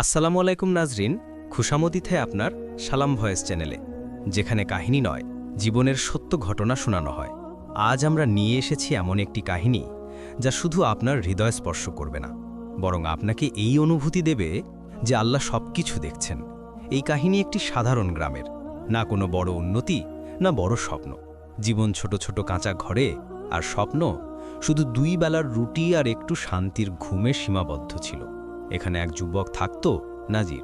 আসসালামু আলাইকুম নাজরিন খুশামতিথে আপনার সালাম ভয়েস চ্যানেলে, যেখানে কাহিনী নয়, জীবনের সত্য ঘটনা শোনানো হয়। আজ আমরা নিয়ে এসেছি এমন একটি কাহিনী, যা শুধু আপনার হৃদয় স্পর্শ করবে না, বরং আপনাকে এই অনুভূতি দেবে যে আল্লাহ সব কিছু দেখছেন। এই কাহিনী একটি সাধারণ গ্রামের, না কোনো বড় উন্নতি, না বড় স্বপ্ন। জীবন ছোট ছোট কাঁচা ঘরে, আর স্বপ্ন শুধু দুই বেলার রুটি আর একটু শান্তির ঘুমে সীমাবদ্ধ ছিল। এখানে এক যুবক থাকত, নাজির।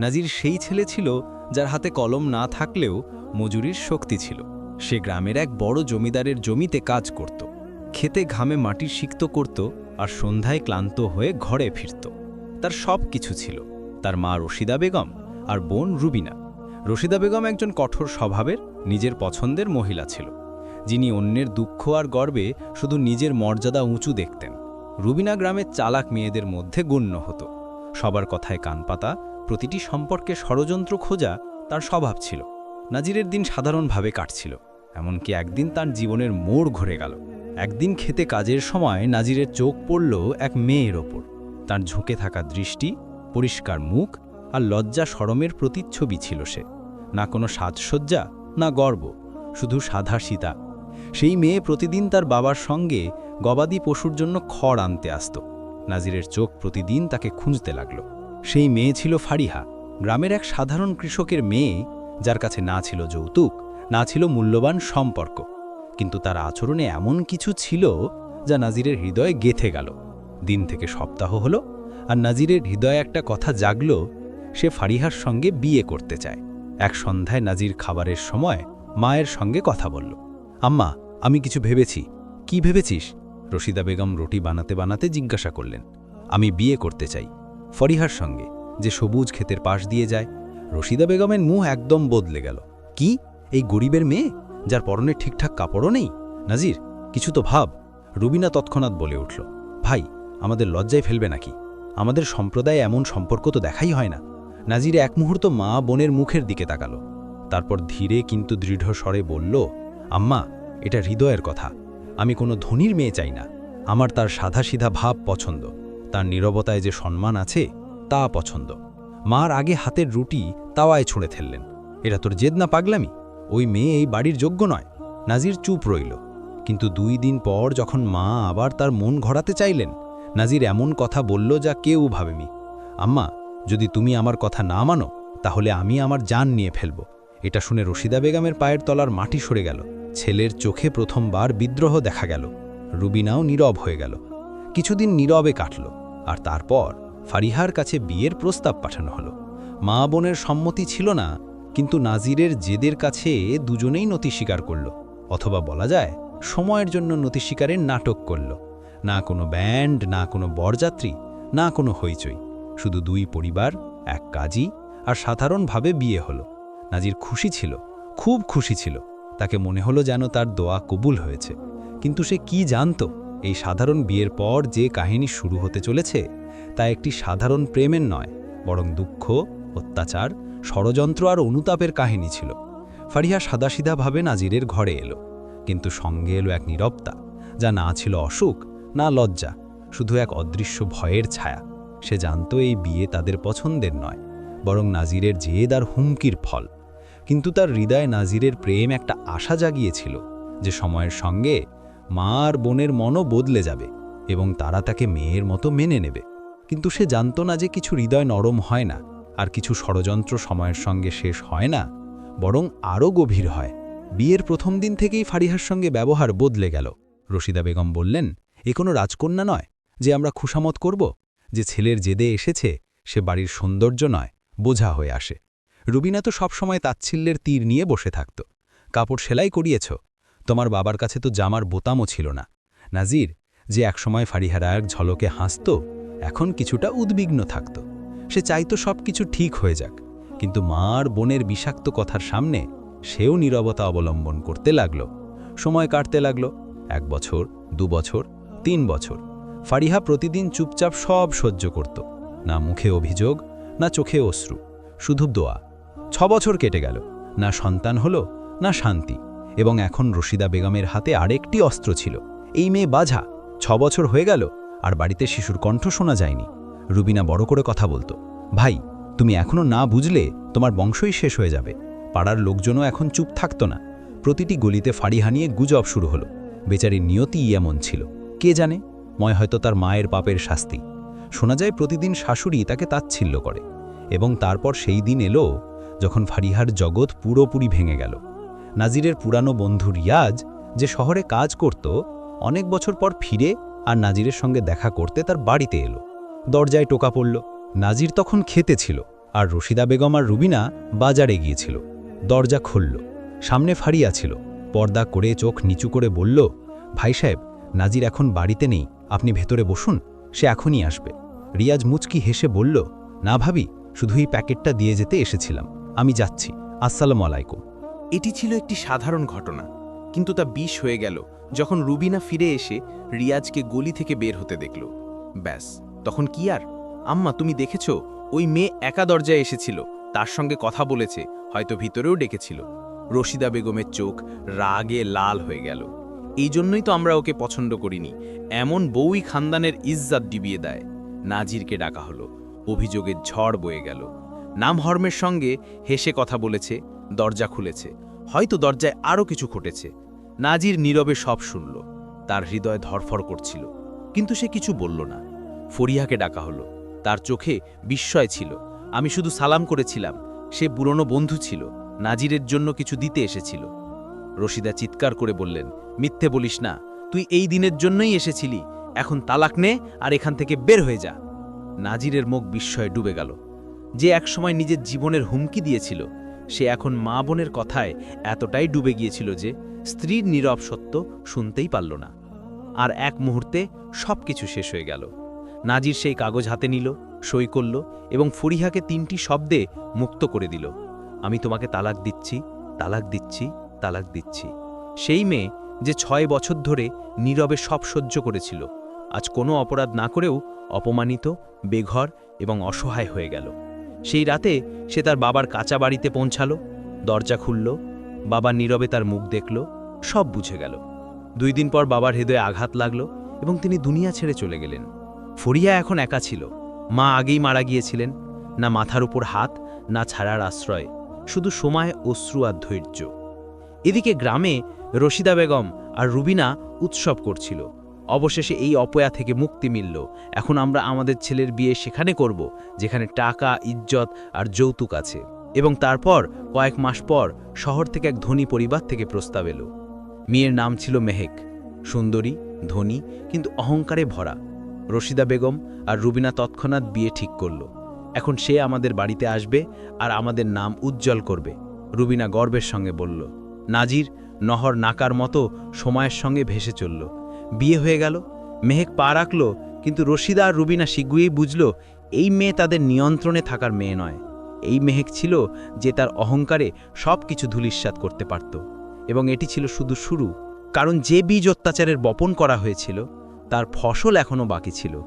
নাজির সেই ছেলে ছিল যার হাতে কলম না থাকলেও মজুরির শক্তি ছিল। সে গ্রামের এক বড় জমিদারের জমিতে কাজ করত। খেতে ঘামে মাটি সিক্ত করত আর সন্ধ্যায় ক্লান্ত হয়ে ঘরে ফিরত। তার সব কিছু ছিল। তার মা রশিদা বেগম আর বোন রুবিনা। রশিদা বেগম একজন কঠোর স্বভাবের, নিজের পছন্দের মহিলা ছিল। যিনি অন্যের দুঃখ আর গর্বে শুধু নিজের মর্যাদা উঁচু দেখতেন। রুবিনা গ্রামের চালাক মেয়েদের মধ্যে গণ্য হতো। সবার কথায় কান পাতা, প্রতিটি সম্পর্কে ষড়যন্ত্র খোঁজা তার স্বভাব ছিল। নাজিরের দিন সাধারণভাবে কাটছিল, এমনকি একদিন তার জীবনের মোড় ঘুরে গেল। একদিন খেতে কাজের সময় নাজিরের চোখ পড়ল এক মেয়ের ওপর। তার ঝুঁকে থাকা দৃষ্টি, পরিষ্কার মুখ আর লজ্জা সরমের প্রতিচ্ছবি ছিল সে। না কোনো সাজসজ্জা, না গর্ব, শুধু সাধা সীতা সেই মেয়ে প্রতিদিন তার বাবার সঙ্গে গবাদি পশুর জন্য খড় আনতে আসত। নাজিরের চোখ প্রতিদিন তাকে খুঁজতে লাগল। সেই মেয়ে ছিল ফারিহা। গ্রামের এক সাধারণ কৃষকের মেয়ে, যার কাছে না ছিল যৌতুক, না ছিল মূল্যবান সম্পর্ক। কিন্তু তার আচরণে এমন কিছু ছিল যা নাজিরের হৃদয়ে গেথে গেল। দিন থেকে সপ্তাহ হলো, আর নাজিরের হৃদয়ে একটা কথা জাগল, সে ফারিহার সঙ্গে বিয়ে করতে চায়। এক সন্ধ্যায় নাজির খাবারের সময় মায়ের সঙ্গে কথা বলল। আম্মা, আমি কিছু ভেবেছি। কি ভেবেছিস? রশিদা বেগম রুটি বানাতে বানাতে জিজ্ঞাসা করলেন, আমি বিয়ে করতে চাই। ফরিহার সঙ্গে যে সবুজ ক্ষেতের পাশ দিয়ে যায়, রশিদা বেগমের মুখ একদম বদলে গেল। কি? এই গরিবের মেয়ে? যার পরনে ঠিকঠাক কাপড়ও নেই? নাজির, কিছু তো ভাব। রুবিনা তৎক্ষণাৎ বলে উঠল, ভাই, আমাদের লজ্জায় ফেলবে নাকি? আমাদের সম্প্রদায়ে এমন সম্পর্ক তো দেখাই হয় না। নাজির এক মুহূর্ত মা বোনের মুখের দিকে তাকালো, তারপর ধীরে কিন্তু দৃঢ় স্বরে বলল, আম্মা, এটা হৃদয়ের কথা। আমি কোনো ধনীর মেয়ে চাই না। আমার তার সাধাসিধা ভাব পছন্দ। তার নীরবতায় যে সম্মান আছে, তা পছন্দ। মার আগে হাতের রুটি তাওয়ায় ছুঁড়ে ফেললেন। এটা তোর জেদ না পাগলামি? ওই মেয়ে এই বাড়ির যোগ্য নয়। নাজির চুপ রইল। কিন্তু দুই দিন পর যখন মা আবার তার মন ঘোরাতে চাইলেন, নাজির এমন কথা বলল যা কেউ ভাবেনি। আম্মা, যদি তুমি আমার কথা না মানো, তাহলে আমি আমার জান নিয়ে ফেলব। এটা শুনে রশিদা বেগমের পায়ের তলার মাটি সরে গেল। ছেলের চোখে প্রথমবার বিদ্রোহ দেখা গেল। রুবিনাও নীরব হয়ে গেল। কিছুদিন নীরবে কাটল, আর তারপর ফারিহার কাছে বিয়ের প্রস্তাব পাঠানো হলো। মা বোনের সম্মতি ছিল না, কিন্তু নাজিরের জেদের কাছে দুজনেই নতি স্বীকার করল, অথবা বলা যায়, সময়ের জন্য নতি স্বীকারের নাটক করল। না কোনো ব্যান্ড, না কোনো বরযাত্রী, না কোনো হইচই। শুধু দুই পরিবার, এক কাজী, আর সাধারণভাবে বিয়ে হলো। নাজির খুশি ছিল, খুব খুশি ছিল। তাকে মনে হলো যেন তার দোয়া কবুল হয়েছে। কিন্তু সে কি জানত, এই সাধারণ বিয়ের পর যে কাহিনী শুরু হতে চলেছে, তা একটি সাধারণ প্রেমের নয়, বরং দুঃখ, অত্যাচার, ষড়যন্ত্র আর অনুতাপের কাহিনী ছিল। ফারিহা সাদাসিধাভাবে নাজিরের ঘরে এলো, কিন্তু সঙ্গে এলো এক নীরবতা, যা না ছিল অসুখ, না লজ্জা, শুধু এক অদৃশ্য ভয়ের ছায়া। সে জানত এই বিয়ে তাদের পছন্দের নয়। বরং নাজিরের জেদ আর হুমকির ফল। কিন্তু তার হৃদয়ে নাজিরের প্রেম একটা আশা জাগিয়েছিল যে সময়ের সঙ্গে মা আর বোনের মনও বদলে যাবে এবং তারা তাকে মেয়ের মতো মেনে নেবে। কিন্তু সে জানত না যে কিছু হৃদয় নরম হয় না আর কিছু ষড়যন্ত্র সময়ের সঙ্গে শেষ হয় না, বরং আরও গভীর হয়। বিয়ের প্রথম দিন থেকেই ফারিহার সঙ্গে ব্যবহার বদলে গেল। রশিদা বেগম বললেন, এ কোনো রাজকন্যা নয় যে আমরা খুশামত করব? যে ছেলের জেদে এসেছে, সে বাড়ির সৌন্দর্য নয়। বোঝা হয়ে আসে। রুবিনা তো সবসময় তাচ্ছিল্যের তীর নিয়ে বসে থাকত। কাপড় সেলাই করিয়েছ? তোমার বাবার কাছে তো জামার বোতামও ছিল না। নাজির, যে একসময় ফারিহারা এক ঝলকে হাসত, এখন কিছুটা উদ্বিগ্ন থাকত। সে চাইতো সব কিছু ঠিক হয়ে যাক। কিন্তু মার বোনের বিষাক্ত কথার সামনে সেও নীরবতা অবলম্বন করতে লাগল। সময় কাটতে লাগল। এক বছর, দু বছর, তিন বছর। ফারিহা প্রতিদিন চুপচাপ সব সহ্য করত। না মুখে অভিযোগ না চোখে অশ্রু, শুধু দোয়া। ছ বছর কেটে গেল, না সন্তান হলো, না শান্তি। এবং এখন রশিদা বেগমের হাতে আরেকটি অস্ত্র ছিল। এই মেয়ে বাঝা ছ বছর হয়ে গেল, আর বাড়িতে শিশুর কণ্ঠ শোনা যায়নি। রুবিনা বড় করে কথা বলতো, ভাই, তুমি এখনও না বুঝলে তোমার বংশই শেষ হয়ে যাবে। পাড়ার লোকজনও এখন চুপ থাকতো না। প্রতিটি গলিতে ফাড়ি হানিয়ে গুজব শুরু হলো। বেচারির নিয়তিই এমন ছিল। কে জানে? ময় হয়তো তার মায়ের পাপের শাস্তি। শোনা যায় প্রতিদিন শাশুড়ি তাকে তাচ্ছিল্য করে এবং তারপর সেই দিন এলো যখন ফারিহার জগৎ পুরোপুরি ভেঙে গেল। নাজিরের পুরানো বন্ধু রিয়াজ যে শহরে কাজ করত, অনেক বছর পর ফিরে আর নাজিরের সঙ্গে দেখা করতে তার বাড়িতে এলো। দরজায় টোকা পড়ল। নাজির তখন খেতে ছিল আর রশিদা বেগম আর রুবিনা বাজারে গিয়েছিল। দরজা খুলল। সামনে ফারিয়া ছিল। পর্দা করে চোখ নিচু করে বলল, ভাই সাহেব, নাজির এখন বাড়িতে নেই। আপনি ভেতরে বসুন, সে এখনই আসবে। রিয়াজ মুচকি হেসে বলল, না ভাবি, শুধু এই প্যাকেটটা দিয়ে যেতে এসেছিলাম। আমি যাচ্ছি। আসসালাম আলাইকুম। এটি ছিল একটি সাধারণ ঘটনা, কিন্তু তা বিষ হয়ে গেল যখন রুবিনা ফিরে এসে রিয়াজকে গলি থেকে বের হতে দেখল। ব্যাস, তখন কি আর? আম্মা, তুমি দেখেছ? ওই মেয়ে একা দরজায় এসেছিল। তার সঙ্গে কথা বলেছে, হয়তো ভিতরেও ডেকেছিল। রশিদা বেগমের চোখ রাগে লাল হয়ে গেল। এই জন্যই তো আমরা ওকে পছন্দ করিনি। এমন বউই খানদানের ইজ্জাত ডিবিয়ে দেয়। নাজিরকে ডাকা হলো। অভিযোগের ঝড় বয়ে গেল। নাম হর্মের সঙ্গে হেসে কথা বলেছে, দরজা খুলেছে। হয়তো দরজায় আরও কিছু ঘটেছে। নাজির নীরবে সব শুনল। তার হৃদয় ধরফর করছিল। কিন্তু সে কিছু বলল না। ফরিয়াকে ডাকা হলো। তার চোখে বিস্ময় ছিল। আমি শুধু সালাম করেছিলাম। সে পুরনো বন্ধু ছিল। নাজিরের জন্য কিছু দিতে এসেছিল। রশিদা চিৎকার করে বললেন, মিথ্যে বলিস না। তুই এই দিনের জন্যই এসেছিলি। এখন তালাক নে আর এখান থেকে বের হয়ে যা। নাজিরের মুখ বিস্ময়ে ডুবে গেল। যে একসময় নিজের জীবনের হুমকি দিয়েছিল, সে এখন মা বোনের কথায় এতটাই ডুবে গিয়েছিল যে স্ত্রীর নীরব সত্য শুনতেই পারল না। আর এক মুহূর্তে সব কিছু শেষ হয়ে গেল। নাজির সেই কাগজ হাতে নিল, সই করল এবং ফরিহাকে তিনটি শব্দে মুক্ত করে দিল। আমি তোমাকে তালাক দিচ্ছি তালাক দিচ্ছি তালাক দিচ্ছি। সেই মেয়ে যে ছয় বছর ধরে নীরবে সব সহ্য করেছিল আজ কোনো অপরাধ না করেও অপমানিত, বেঘর এবং অসহায় হয়ে গেল। সেই রাতে সে তার বাবার কাঁচা বাড়িতে পৌঁছালো, দরজা খুলল, বাবা নীরবে তার মুখ দেখল, সব বুঝে গেল। দুই দিন পর বাবার হৃদয়ে আঘাত লাগল এবং তিনি দুনিয়া ছেড়ে চলে গেলেন। ফরিয়া এখন একা ছিল। মা আগেই মারা গিয়েছিলেন। না মাথার উপর হাত, না ছাড়ার আশ্রয়। শুধু সময়, অশ্রু আর ধৈর্য। এদিকে গ্রামে রশিদা বেগম আর রুবিনা উৎসব করছিল। অবশেষে এই অপয়া থেকে মুক্তি মিলল। এখন আমরা আমাদের ছেলের বিয়ে সেখানে করব, যেখানে টাকা, ইজ্জত আর যৌতুক আছে। এবং তারপর, কয়েক মাস পর, শহর থেকে এক ধনী পরিবার থেকে প্রস্তাব এলো। মেয়ের নাম ছিল মেহেক। সুন্দরী, ধনী, কিন্তু অহংকারে ভরা। রশিদা বেগম আর রুবিনা তৎক্ষণাৎ বিয়ে ঠিক করল। এখন সে আমাদের বাড়িতে আসবে আর আমাদের নাম উজ্জ্বল করবে। রুবিনা গর্বের সঙ্গে বলল, নাজির, নহর নাকার মতো সময়ের সঙ্গে ভেসে চলল। বিয়ে হয়ে গেল। মেহেক পা রাখল, কিন্তু রশিদা আর রুবিনা শিগুয়েই বুঝল, এই মেয়ে তাদের নিয়ন্ত্রণে থাকার মেয়ে নয়। এই মেহেক ছিল যে তার অহংকারে সব কিছু ধুলিস্বাদ করতে পারত। এবং এটি ছিল শুধু শুরু। কারণ যে বীজ অত্যাচারের বপন করা হয়েছিল, তার ফসল এখনও বাকি ছিল।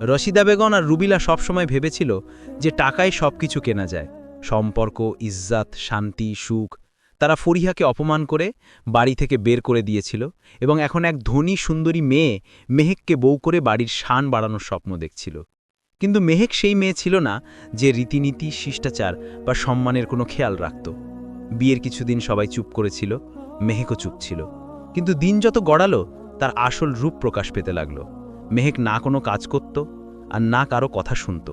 রশিদা বেগন আর রুবিলা সবসময় ভেবেছিল যে টাকায় সব কিছু কেনা যায়। সম্পর্ক, ইজ্জাত, শান্তি, সুখ তারা ফরিহাকে অপমান করে বাড়ি থেকে বের করে দিয়েছিল এবং এখন এক ধনী সুন্দরী মেয়ে মেহেককে বউ করে বাড়ির শান বাড়ানোর স্বপ্ন দেখছিল। কিন্তু মেহেক সেই মেয়ে ছিল না যে রীতিনীতি, শিষ্টাচার বা সম্মানের কোনো খেয়াল রাখত। বিয়ের কিছুদিন সবাই চুপ করেছিল, মেহেকও চুপ ছিল। কিন্তু দিন যত গড়ালো, তার আসল রূপ প্রকাশ পেতে লাগল। মেহেক না কোনো কাজ করত আর না কারও কথা শুনত,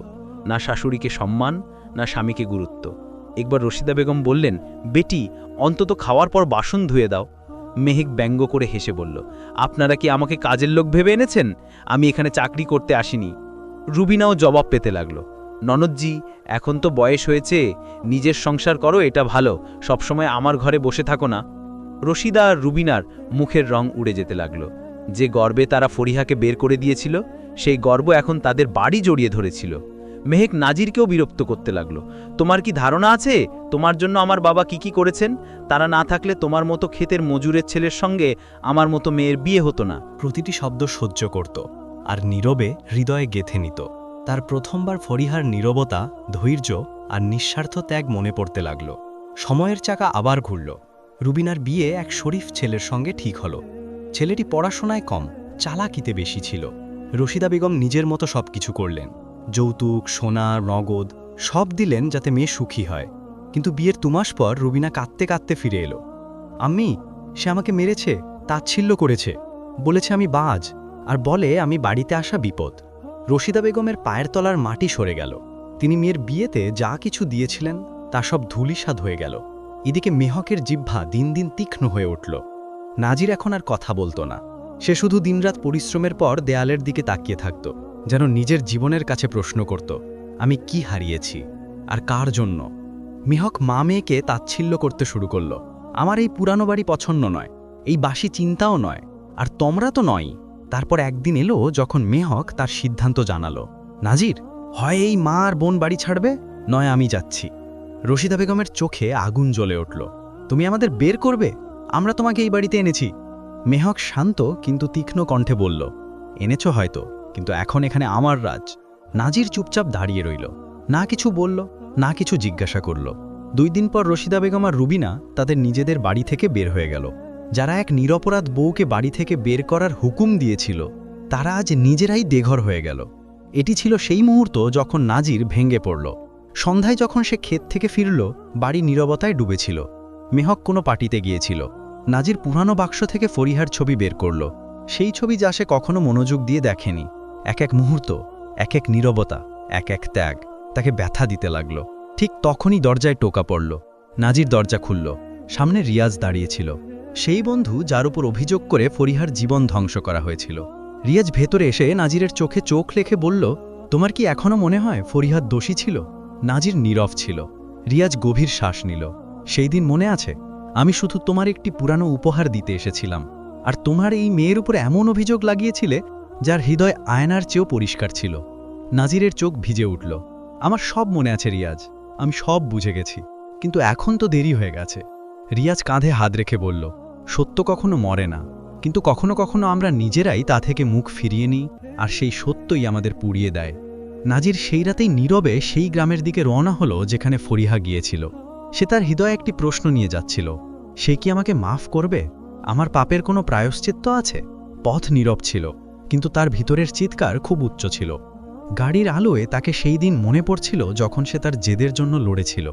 না শাশুড়িকে সম্মান, না স্বামীকে গুরুত্ব। একবার রশিদা বেগম বললেন, বেটি, অন্তত খাওয়ার পর বাসন ধুয়ে দাও। মেহেক ব্যঙ্গ করে হেসে বলল, আপনারা কি আমাকে কাজের লোক ভেবে এনেছেন? আমি এখানে চাকরি করতে আসিনি। রুবিনাও জবাব পেতে লাগল, ননদজি, এখন তো বয়স হয়েছে, নিজের সংসার করো, এটা ভালো, সবসময় আমার ঘরে বসে থাকো না। রশিদা আর রুবিনার মুখের রং উড়ে যেতে লাগল, যে গর্বে তারা ফরিহাকে বের করে দিয়েছিল, সেই গর্ব এখন তাদের বাড়ি জড়িয়ে ধরেছিল। মেহেক নাজিরকেও বিরক্ত করতে লাগল। তোমার কি ধারণা আছে? তোমার জন্য আমার বাবা কি কি করেছেন? তারা না থাকলে তোমার মতো ক্ষেতের মজুরের ছেলের সঙ্গে আমার মতো মেয়ের বিয়ে হতো না। প্রতিটি শব্দ সহ্য করত আর নীরবে হৃদয়ে গেথে নিত। তার প্রথমবার ফরিহার নীরবতা, ধৈর্য আর নিঃস্বার্থ ত্যাগ মনে পড়তে লাগল। সময়ের চাকা আবার ঘুরল। রুবিনার বিয়ে এক শরীফ ছেলের সঙ্গে ঠিক হলো। ছেলেটি পড়াশোনায় কম, চালাকিতে বেশি ছিল। রশিদা বেগম নিজের মতো সবকিছু করলেন। যৌতুক, সোনা, নগদ সব দিলেন যাতে মেয়ে সুখী হয়। কিন্তু বিয়ের দুমাস পর রুবিনা কাঁদতে কাঁদতে ফিরে এলো। আম্মি, সে আমাকে মেরেছে, তাচ্ছিল্য করেছে। বলেছে আমি বাজ, আর বলে আমি বাড়িতে আসা বিপদ। রশিদা বেগমের পায়ের তলার মাটি সরে গেল। তিনি মেয়ের বিয়েতে যা কিছু দিয়েছিলেন, তা সব ধুলিসাদ হয়ে গেল। এদিকে মেহকের জিহ্বা দিন দিন তীক্ষ্ণ হয়ে উঠল। নাজির এখন আর কথা বলতো না। সে শুধু দিনরাত পরিশ্রমের পর দেয়ালের দিকে তাকিয়ে থাকত। যেন নিজের জীবনের কাছে প্রশ্ন করত, আমি কি হারিয়েছি, আর কার জন্য? মেহক মা মেয়েকে তাচ্ছিল্য করতে শুরু করল। আমার এই পুরানো বাড়ি পছন্দ নয়, এই বাসি চিন্তাও নয়, আর তোমরা তো নয় তারপর একদিন এলো যখন মেহক তার সিদ্ধান্ত জানালো, নাজির, হয় এই মা আর বোন বাড়ি ছাড়বে, নয় আমি যাচ্ছি। রশিদা বেগমের চোখে আগুন জ্বলে উঠল, তুমি আমাদের বের করবে? আমরা তোমাকে এই বাড়িতে এনেছি। মেহক শান্ত কিন্তু তীক্ষ্ণ কণ্ঠে বলল, এনেছ হয়তো। কিন্তু এখন এখানে আমার রাজ। নাজির চুপচাপ দাঁড়িয়ে রইল। না কিছু বলল, না কিছু জিজ্ঞাসা করল। দুই দিন পর রশিদা বেগম আর রুবিনা তাদের নিজেদের বাড়ি থেকে বের হয়ে গেল। যারা এক নিরপরাধ বউকে বাড়ি থেকে বের করার হুকুম দিয়েছিল, তারা আজ নিজেরাই দেঘর হয়ে গেল। এটি ছিল সেই মুহূর্ত যখন নাজির ভেঙে পড়ল। সন্ধ্যায় যখন সে ক্ষেত থেকে ফিরল, বাড়ি নীরবতায় ডুবেছিল। মেহক কোনো পার্টিতে গিয়েছিল। নাজির পুরানো বাক্স থেকে ফরিহার ছবি বের করল। সেই ছবি যা সে কখনো মনোযোগ দিয়ে দেখেনি। এক এক মুহূর্ত, এক এক নীরবতা, এক এক ত্যাগ তাকে ব্যথা দিতে লাগল। ঠিক তখনই দরজায় টোকা পড়ল। নাজির দরজা খুলল। সামনে রিয়াজ দাঁড়িয়েছিল। সেই বন্ধু যার উপর অভিযোগ করে ফরিহার জীবন ধ্বংস করা হয়েছিল। রিয়াজ ভেতরে এসে নাজিরের চোখে চোখ লেখে বলল, তোমার কি এখনও মনে হয় ফরিহার দোষী ছিল? নাজির নীরব ছিল। রিয়াজ গভীর শ্বাস নিল। সেই দিন মনে আছে? আমি শুধু তোমার একটি পুরানো উপহার দিতে এসেছিলাম। আর তোমার এই মেয়ের উপর এমন অভিযোগ লাগিয়েছিলে যার হৃদয় আয়নার চেয়েও পরিষ্কার ছিল। নাজিরের চোখ ভিজে উঠল। আমার সব মনে আছে, রিয়াজ। আমি সব বুঝে গেছি। কিন্তু এখন তো দেরি হয়ে গেছে। রিয়াজ কাঁধে হাত রেখে বলল, সত্য কখনো মরে না। কিন্তু কখনো কখনো আমরা নিজেরাই তা থেকে মুখ ফিরিয়ে নিই আর সেই সত্যই আমাদের পুড়িয়ে দেয়। নাজির সেই রাতেই নীরবে সেই গ্রামের দিকে রওনা হলো, যেখানে ফরিহা গিয়েছিল। সে তার হৃদয়ে একটি প্রশ্ন নিয়ে যাচ্ছিল, সে কি আমাকে মাফ করবে? আমার পাপের কোনো প্রায়শ্চিত্ত আছে? পথ নীরব ছিল। কিন্তু তার ভিতরের চিৎকার খুব উচ্চ ছিল। গাড়ির আলোয় তাকে সেই দিন মনে পড়ছিল যখন সে তার জেদের জন্য লড়েছিল,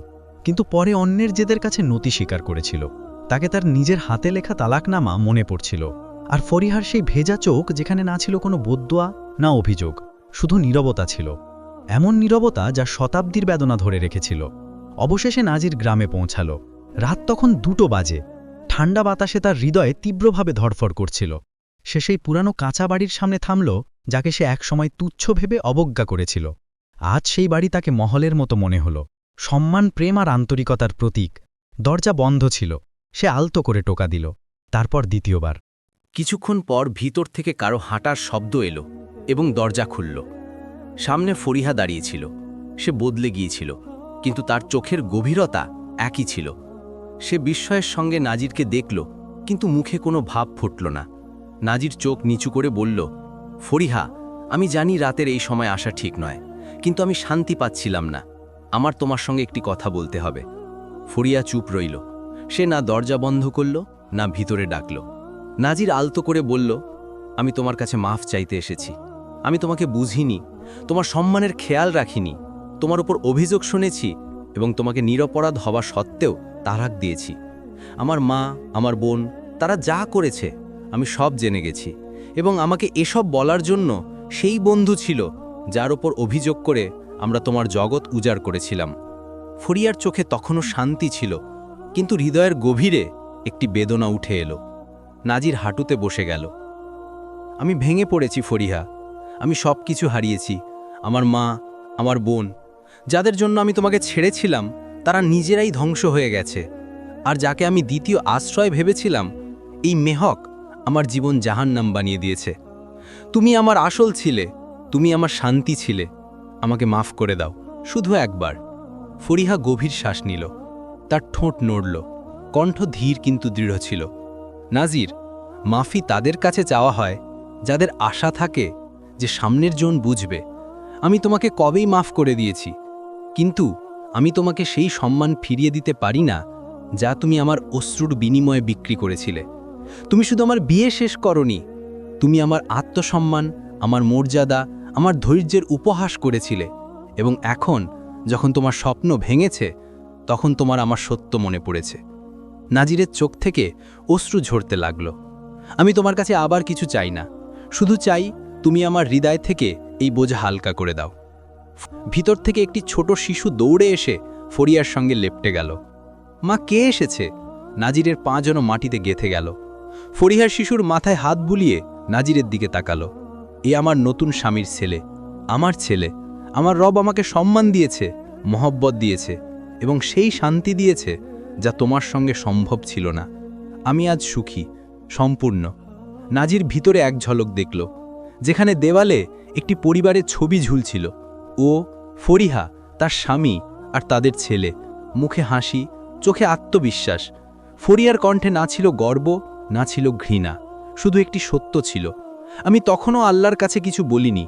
কিন্তু পরে অন্যের জেদের কাছে নতি স্বীকার করেছিল। তাকে তার নিজের হাতে লেখা তালাকনামা মনে পড়ছিল। আর ফরিহার সেই ভেজা চোখ যেখানে না ছিল কোনো বদুয়া না অভিযোগ, শুধু নীরবতা ছিল। এমন নীরবতা যা শতাব্দীর বেদনা ধরে রেখেছিল। অবশেষে নাজির গ্রামে পৌঁছালো। রাত তখন দুটো বাজে। ঠান্ডা বাতাসে তার হৃদয়ে তীব্রভাবে ধরফর করছিল। সে সেই পুরানো কাঁচা বাড়ির সামনে থামল, যাকে সে একসময় তুচ্ছ ভেবে অবজ্ঞা করেছিল। আজ সেই বাড়ি তাকে মহলের মতো মনে হল। সম্মান, প্রেম আর আন্তরিকতার প্রতীক। দরজা বন্ধ ছিল। সে আলতো করে টোকা দিল। তারপর দ্বিতীয়বার। কিছুক্ষণ পর ভিতর থেকে কারও হাঁটার শব্দ এলো এবং দরজা খুলল। সামনে ফরিহা দাঁড়িয়েছিল। সে বদলে গিয়েছিল, কিন্তু তার চোখের গভীরতা একই ছিল। সে বিস্ময়ের সঙ্গে নাজিরকে দেখল, কিন্তু মুখে কোনো ভাব ফুটল না। নাজির চোখ নিচু করে বলল, ফরিহা, আমি জানি রাতের এই সময় আসা ঠিক নয়, কিন্তু আমি শান্তি পাচ্ছিলাম না। আমার তোমার সঙ্গে একটি কথা বলতে হবে। ফরিয়া চুপ রইল। সে না দরজা বন্ধ করল, না ভিতরে ডাকল। নাজির আলতো করে বলল, আমি তোমার কাছে মাফ চাইতে এসেছি। আমি তোমাকে বুঝিনি, তোমার সম্মানের খেয়াল রাখিনি, তোমার উপর অভিযোগ শুনেছি এবং তোমাকে নিরপরাধ হওয়া সত্ত্বেও তারাক দিয়েছি। আমার মা, আমার বোন, তারা যা করেছে আমি সব জেনে গেছি। এবং আমাকে এসব বলার জন্য সেই বন্ধু ছিল যার ওপর অভিযোগ করে আমরা তোমার জগৎ উজাড় করেছিলাম। ফরিয়ার চোখে তখনও শান্তি ছিল, কিন্তু হৃদয়ের গভীরে একটি বেদনা উঠে এলো। নাজির হাঁটুতে বসে গেল। আমি ভেঙে পড়েছি ফরিহা। আমি সব কিছু হারিয়েছি, আমার মা, আমার বোন। যাদের জন্য আমি তোমাকে ছেড়েছিলাম, তারা নিজেরাই ধ্বংস হয়ে গেছে। আর যাকে আমি দ্বিতীয় আশ্রয় ভেবেছিলাম, এই মেহক আমার জীবন জাহান্নাম বানিয়ে দিয়েছে। তুমি আমার আসল ছিলে, তুমি আমার শান্তি ছিলে। আমাকে মাফ করে দাও, শুধু একবার। ফরিহা গভীর শ্বাস নিল, তার ঠোঁট নড়ল, কণ্ঠ ধীর কিন্তু দৃঢ় ছিল। নাজির, মাফি তাদের কাছে চাওয়া হয়, যাদের আশা থাকে যে সামনের জন বুঝবে, আমি তোমাকে কবেই মাফ করে দিয়েছি। কিন্তু আমি তোমাকে সেই সম্মান ফিরিয়ে দিতে পারি না, যা তুমি আমার অশ্রুর বিনিময়ে বিক্রি করেছিলে। তুমি শুধু আমার বিয়ে শেষ করনি, তুমি আমার আত্মসম্মান, আমার মর্যাদা, আমার ধৈর্যের উপহাস করেছিলে এবং এখন যখন তোমার স্বপ্ন ভেঙেছে, তখন তোমার আমার সত্য মনে পড়েছে। নাজিরের চোখ থেকে অশ্রু ঝরতে লাগল। আমি তোমার কাছে আবার কিছু চাই না, শুধু চাই তুমি আমার হৃদয় থেকে এই বোঝা হালকা করে দাও। ভিতর থেকে একটি ছোট শিশু দৌড়ে এসে ফরিয়ার সঙ্গে লেপটে গেল। মা, কে এসেছে? নাজিরের পা যেন মাটিতে গেথে গেল। ফরিহার শিশুর মাথায় হাত বুলিয়ে নাজিরের দিকে তাকালো। এ আমার নতুন স্বামীর ছেলে, আমার ছেলে, আমার রব আমাকে সম্মান দিয়েছে, মহব্বত দিয়েছে এবং সেই শান্তি দিয়েছে যা তোমার সঙ্গে সম্ভব ছিল না। আমি আজ সুখী, সম্পূর্ণ। নাজির ভিতরে এক ঝলক দেখল, যেখানে দেওয়ালে একটি পরিবারের ছবি ঝুলছিল। ও, ফরিহা, তার স্বামী আর তাদের ছেলে। মুখে হাসি, চোখে আত্মবিশ্বাস। ফরিয়ার কণ্ঠে না ছিল গর্ব না ছিল ঘৃণা, শুধু একটি সত্য ছিল। আমি তখনও আল্লাহর কাছে কিছু বলিনি,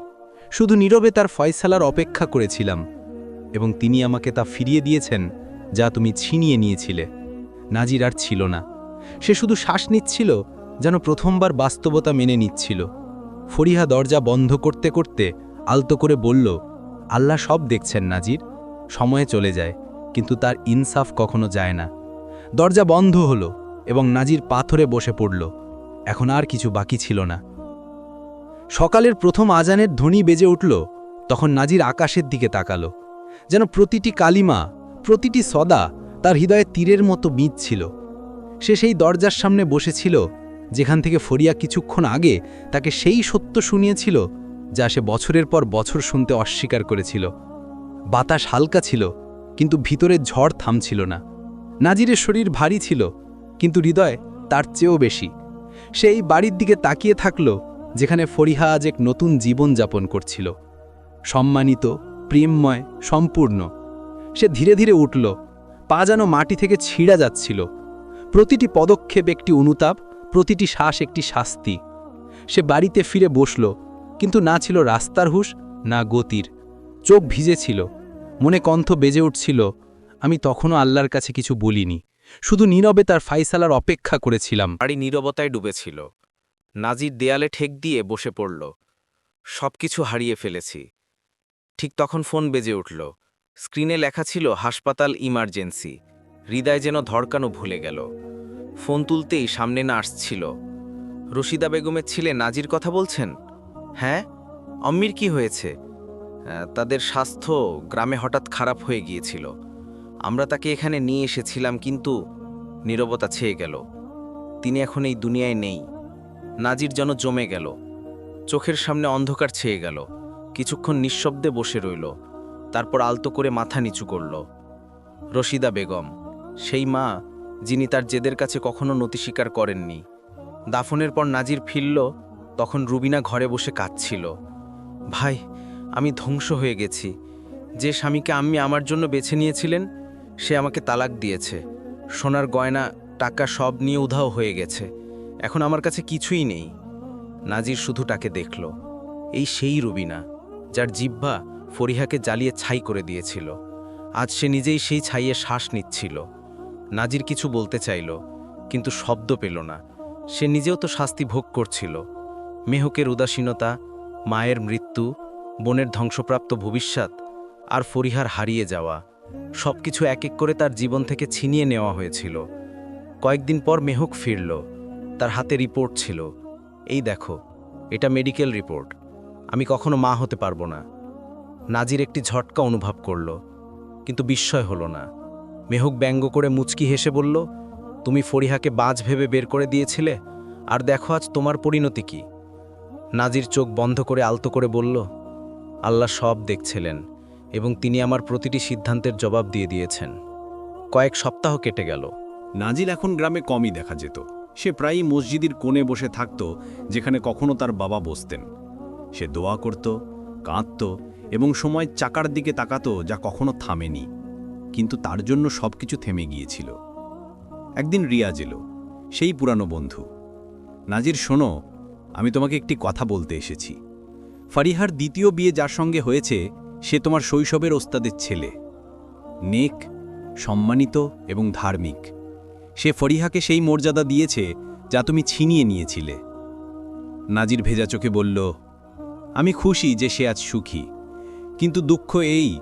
শুধু নীরবে তার ফয়সালার অপেক্ষা করেছিলাম এবং তিনি আমাকে তা ফিরিয়ে দিয়েছেন যা তুমি ছিনিয়ে নিয়েছিলে। নাজির আর ছিল না। সে শুধু শ্বাস নিচ্ছিল যেন প্রথমবার বাস্তবতা মেনে নিচ্ছিল। ফরিহা দরজা বন্ধ করতে করতে আলতো করে বলল, আল্লাহ সব দেখছেন, নাজির। সময়ে চলে যায়, কিন্তু তার ইনসাফ কখনো যায় না। দরজা বন্ধ হলো। এবং নাজির পাথরে বসে পড়ল। এখন আর কিছু বাকি ছিল না। সকালের প্রথম আজানের ধ্বনি বেজে উঠল, তখন নাজির আকাশের দিকে তাকালো। যেন প্রতিটি কালিমা, প্রতিটি সদা তার হৃদয়ে তীরের মতো বীজ ছিল। সে সেই দরজার সামনে বসেছিল, যেখান থেকে ফরিয়া কিছুক্ষণ আগে তাকে সেই সত্য শুনিয়েছিল, যা সে বছরের পর বছর শুনতে অস্বীকার করেছিল। বাতাস হালকা ছিল, কিন্তু ভিতরে ঝড় থামছিল না। নাজিরের শরীর ভারী ছিল কিন্তু হৃদয় তার চেয়েও বেশি। সে এই বাড়ির দিকে তাকিয়ে থাকল, যেখানে ফরিহা আজ এক নতুন জীবন যাপন করছিল। সম্মানিত, প্রেমময়, সম্পূর্ণ। সে ধীরে ধীরে উঠল, পা যেন মাটি থেকে ছিঁড়া যাচ্ছিল। প্রতিটি পদক্ষেপ একটি অনুতাপ, প্রতিটি শ্বাস একটি শাস্তি। সে বাড়িতে ফিরে বসল, কিন্তু না ছিল রাস্তার হুশ, না গতির। চোখ ভিজেছিল, মনে কণ্ঠ বেজে উঠছিল, আমি তখনও আল্লাহর কাছে কিছু বলিনি। শুধু নীরবে তার ফাইসালার অপেক্ষা করেছিলাম। বাড়ি নীরবতায় ডুবেছিল। নাজির দেয়ালে ঠেক দিয়ে বসে পড়ল। সবকিছু হারিয়ে ফেলেছি। ঠিক তখন ফোন বেজে উঠল। স্ক্রিনে লেখা ছিল, হাসপাতাল ইমার্জেন্সি। হৃদয় যেন ধড়কানো ভুলে গেল। ফোন তুলতেই সামনে নার্স ছিল রশিদা বেগমের ছেলে নাজির কথা বলছেন? হ্যাঁ? অম্মির কি হয়েছে? তাদের স্বাস্থ্য গ্রামে হঠাৎ খারাপ হয়ে গিয়েছিল। আমরা তাকে এখানে নিয়ে এসেছিলাম, কিন্তু নীরবতা ছেয়ে গেল। তিনি এখন এই দুনিয়ায় নেই। নাজির যেন জমে গেল। চোখের সামনে অন্ধকার ছেয়ে গেল। কিছুক্ষণ নিঃশব্দে বসে রইল। তারপর আলতো করে মাথা নিচু করল। রশিদা বেগম, সেই মা যিনি তার জেদের কাছে কখনো নতি স্বীকার করেননি। দাফনের পর নাজির ফিরল, তখন রুবিনা ঘরে বসে কাঁদছিল। ভাই, আমি ধ্বংস হয়ে গেছি। যে স্বামীকে আম্মি আমার জন্য বেছে নিয়েছিলেন সে আমাকে তালাক দিয়েছে। সোনার গয়না, টাকা সব নিয়ে উধাও হয়ে গেছে। এখন আমার কাছে কিছুই নেই। নাজির শুধু তাকে দেখল। এই সেই রুবিনা, যার জিহ্বা ফরিহাকে জ্বালিয়ে ছাই করে দিয়েছিল। আজ সে নিজেই সেই ছাইয়ে শ্বাস নিচ্ছিল। নাজির কিছু বলতে চাইল, কিন্তু শব্দ পেল না। সে নিজেও তো শাস্তি ভোগ করছিল। মেহকের উদাসীনতা, মায়ের মৃত্যু, বোনের ধ্বংসপ্রাপ্ত ভবিষ্যৎ আর ফরিহার হারিয়ে যাওয়া। সবকিছু এক এক করে তার জীবন থেকে ছিনিয়ে নেওয়া হয়েছিল। কয়েকদিন পর মেহক ফিরল। তার হাতে রিপোর্ট ছিল। এই দেখো, এটা মেডিকেল রিপোর্ট। আমি কখনো মা হতে পারব না। নাজির একটি ঝটকা অনুভব করল, কিন্তু বিস্ময় হলো না। মেহক ব্যঙ্গ করে মুচকি হেসে বলল, তুমি ফরিহাকে বাজ ভেবে বের করে দিয়েছিলে, আর দেখো আজ তোমার পরিণতি কি? নাজির চোখ বন্ধ করে আলতো করে বলল, আল্লাহ সব দেখছিলেন। এবং তিনি আমার প্রতিটি সিদ্ধান্তের জবাব দিয়ে দিয়েছেন। কয়েক সপ্তাহ কেটে গেল। নাজিল এখন গ্রামে কমই দেখা যেত। সে প্রায়ই মসজিদের কোণে বসে থাকত, যেখানে কখনো তার বাবা বসতেন। সে দোয়া করত, কাঁদত এবং সময় চাকার দিকে তাকাতো যা কখনো থামেনি। কিন্তু তার জন্য সবকিছু থেমে গিয়েছিল। একদিন রিয়াজ এলো, সেই পুরানো বন্ধু। নাজির, শোনো, আমি তোমাকে একটি কথা বলতে এসেছি। ফারিহার দ্বিতীয় বিয়ে যার সঙ্গে হয়েছে সে তোমার শৈশবের ওস্তাদের ছেলে। নেক, সম্মানিত এবং ধার্মিক। সে ফরিহাকে সেই মর্যাদা দিয়েছে যা তুমি ছিনিয়ে নিয়েছিলে। নাজির ভেজা চোখে বলল, আমি খুশি যে সে আজ সুখী। কিন্তু দুঃখ এই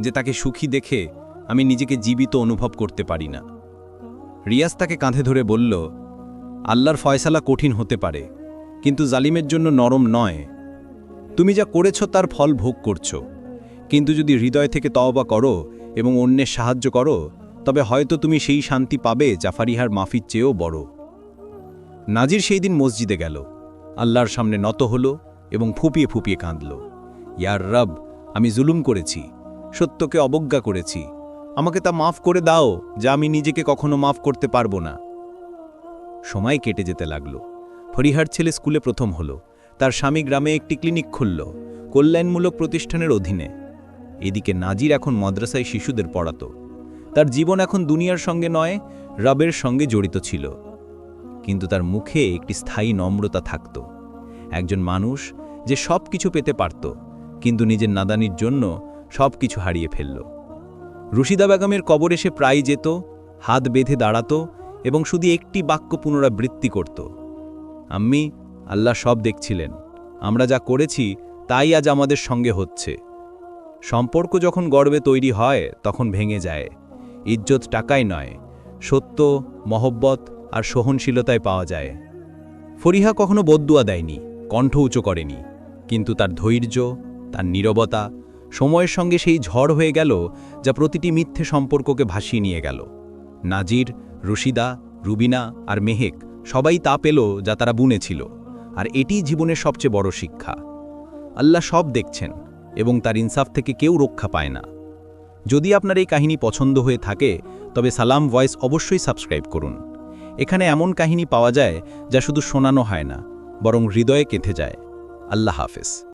যে তাকে সুখী দেখে আমি নিজেকে জীবিত অনুভব করতে পারি না। রিয়াজ তাকে কাঁধে ধরে বলল, আল্লাহর ফয়সালা কঠিন হতে পারে, কিন্তু জালিমের জন্য নরম নয়। তুমি যা করেছ তার ফল ভোগ করছ। কিন্তু যদি হৃদয় থেকে তওবা করো এবং অন্যের সাহায্য করো, তবে হয়তো তুমি সেই শান্তি পাবে যা ফারিহার মাফির চেয়েও বড়। নাজির সেই দিন মসজিদে গেল। আল্লাহর সামনে নত হল এবং ফুপিয়ে ফুপিয়ে কাঁদল। ইয়ার রব, আমি জুলুম করেছি, সত্যকে অবজ্ঞা করেছি। আমাকে তা মাফ করে দাও যা আমি নিজেকে কখনো মাফ করতে পারব না। সময় কেটে যেতে লাগল। ফরিহার ছেলে স্কুলে প্রথম হল। তার স্বামী গ্রামে একটি ক্লিনিক খুলল। কল্যাণমূলক প্রতিষ্ঠানের অধীনে। এদিকে নাজির এখন মাদ্রাসায় শিশুদের পড়াত। তার জীবন এখন দুনিয়ার সঙ্গে নয়, রবের সঙ্গে জড়িত ছিল। কিন্তু তার মুখে একটি স্থায়ী নম্রতা থাকত। একজন মানুষ যে সব কিছু পেতে পারত, কিন্তু নিজের নাদানির জন্য সব কিছু হারিয়ে ফেলল। রুশিদা বেগমের কবরে সে প্রায় যেত, হাত বেঁধে দাঁড়াত এবং শুধু একটি বাক্য পুনরাবৃত্তি করত। আম্মি, আল্লাহ সব দেখছিলেন। আমরা যা করেছি, তাই আজ আমাদের সঙ্গে হচ্ছে। সম্পর্ক যখন গর্বে তৈরি হয়, তখন ভেঙে যায়। ইজ্জত টাকায় নয়, সত্য, মহব্বত আর সহনশীলতায় পাওয়া যায়। ফরিহা কখনো বদুয়া দেয়নি, কণ্ঠ উঁচু করেনি, কিন্তু তার ধৈর্য, তার নীরবতা, সময়ের সঙ্গে সেই ঝড় হয়ে গেল যা প্রতিটি মিথ্যে সম্পর্ককে ভাসিয়ে নিয়ে গেল। নাজির, রশিদা, রুবিনা আর মেহেক সবাই তা পেল যা তারা বুনেছিল, আর এটিই জীবনের সবচেয়ে বড় শিক্ষা। আল্লাহ সব দেখছেন। এবং তার ইনসাফ থেকে কেউ রক্ষা পায় না। যদি আপনার এই কাহিনী পছন্দ হয়ে থাকে, তবে সালাম ভয়েস অবশ্যই সাবস্ক্রাইব করুন। এখানে এমন কাহিনী পাওয়া যায় যা শুধু শোনানো হয় না, বরং হৃদয়ে কেঁথে যায়। আল্লাহ হাফেজ।